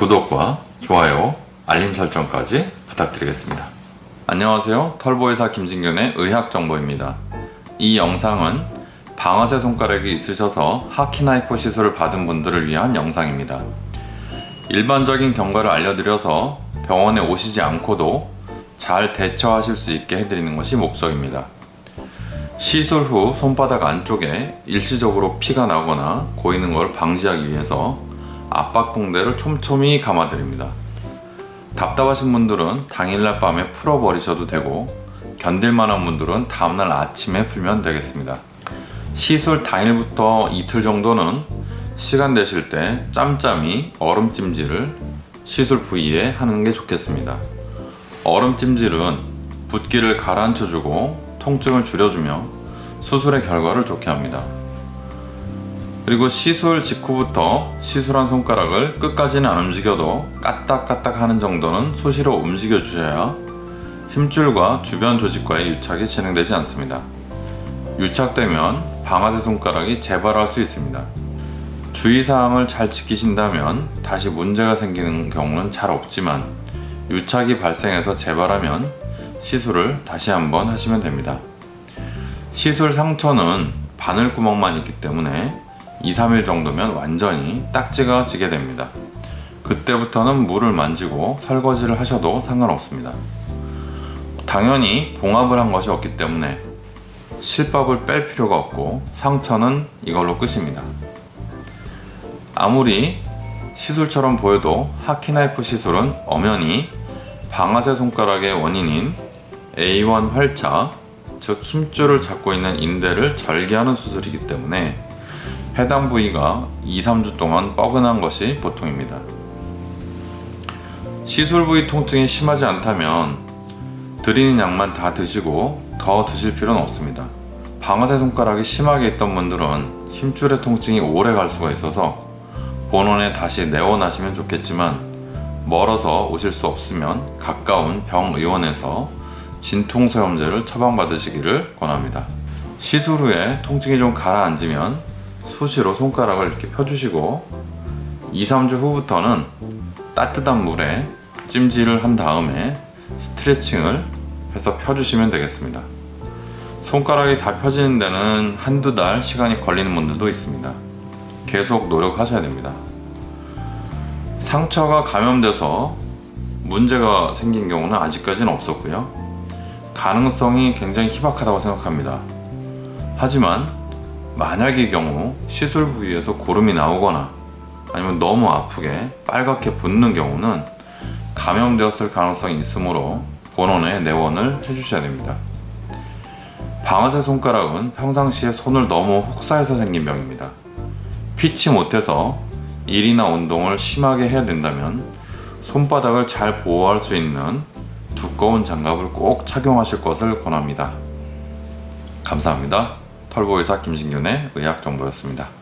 구독과 좋아요, 알림 설정까지 부탁드리겠습니다. 안녕하세요. 털보의사 김진균의 의학정보입니다. 이 영상은 방아쇠 손가락이 있으셔서 하키나이프 시술을 받은 분들을 위한 영상입니다. 일반적인 경과를 알려드려서 병원에 오시지 않고도 잘 대처하실 수 있게 해드리는 것이 목적입니다. 시술 후 손바닥 안쪽에 일시적으로 피가 나거나 고이는 걸 방지하기 위해서 압박 붕대를 촘촘히 감아드립니다. 답답하신 분들은 당일날 밤에 풀어버리셔도 되고 견딜만한 분들은 다음날 아침에 풀면 되겠습니다. 시술 당일부터 이틀 정도는 시간 되실 때 짬짬이 얼음 찜질을 시술 부위에 하는 게 좋겠습니다. 얼음 찜질은 붓기를 가라앉혀주고 통증을 줄여주며 수술의 결과를 좋게 합니다. 그리고 시술 직후부터 시술한 손가락을 끝까지는 안 움직여도 까딱까딱 하는 정도는 수시로 움직여 주셔야 힘줄과 주변 조직과의 유착이 진행되지 않습니다. 유착되면 방아쇠 손가락이 재발할 수 있습니다. 주의사항을 잘 지키신다면 다시 문제가 생기는 경우는 잘 없지만 유착이 발생해서 재발하면 시술을 다시 한번 하시면 됩니다. 시술 상처는 바늘구멍만 있기 때문에 2, 3일 정도면 완전히 딱지가 지게 됩니다. 그때부터는 물을 만지고 설거지를 하셔도 상관없습니다. 당연히 봉합을 한 것이 없기 때문에 실밥을 뺄 필요가 없고 상처는 이걸로 끝입니다. 아무리 시술처럼 보여도 하키나이프 시술은 엄연히 방아쇠 손가락의 원인인 A1 활차, 즉 힘줄을 잡고 있는 인대를 절개하는 수술이기 때문에 해당 부위가 2, 3주 동안 뻐근한 것이 보통입니다. 시술 부위 통증이 심하지 않다면 드리는 약만 다 드시고 더 드실 필요는 없습니다. 방아쇠 손가락이 심하게 있던 분들은 힘줄의 통증이 오래 갈 수가 있어서 본원에 다시 내원하시면 좋겠지만 멀어서 오실 수 없으면 가까운 병의원에서 진통소염제를 처방받으시기를 권합니다. 시술 후에 통증이 좀 가라앉으면 수시로 손가락을 이렇게 펴주시고 2, 3주 후부터는 따뜻한 물에 찜질을 한 다음에 스트레칭을 해서 펴주시면 되겠습니다. 손가락이 다 펴지는 데는 한두 달 시간이 걸리는 분들도 있습니다. 계속 노력하셔야 됩니다. 상처가 감염돼서 문제가 생긴 경우는 아직까지는 없었고요. 가능성이 굉장히 희박하다고 생각합니다. 하지만 만약의 경우 시술 부위에서 고름이 나오거나 아니면 너무 아프게 빨갛게 붓는 경우는 감염되었을 가능성이 있으므로 본원에 내원을 해주셔야 됩니다. 방아쇠 손가락은 평상시에 손을 너무 혹사해서 생긴 병입니다. 피치 못해서 일이나 운동을 심하게 해야 된다면 손바닥을 잘 보호할 수 있는 두꺼운 장갑을 꼭 착용하실 것을 권합니다. 감사합니다. 털보의사 김진균의 의학정보였습니다.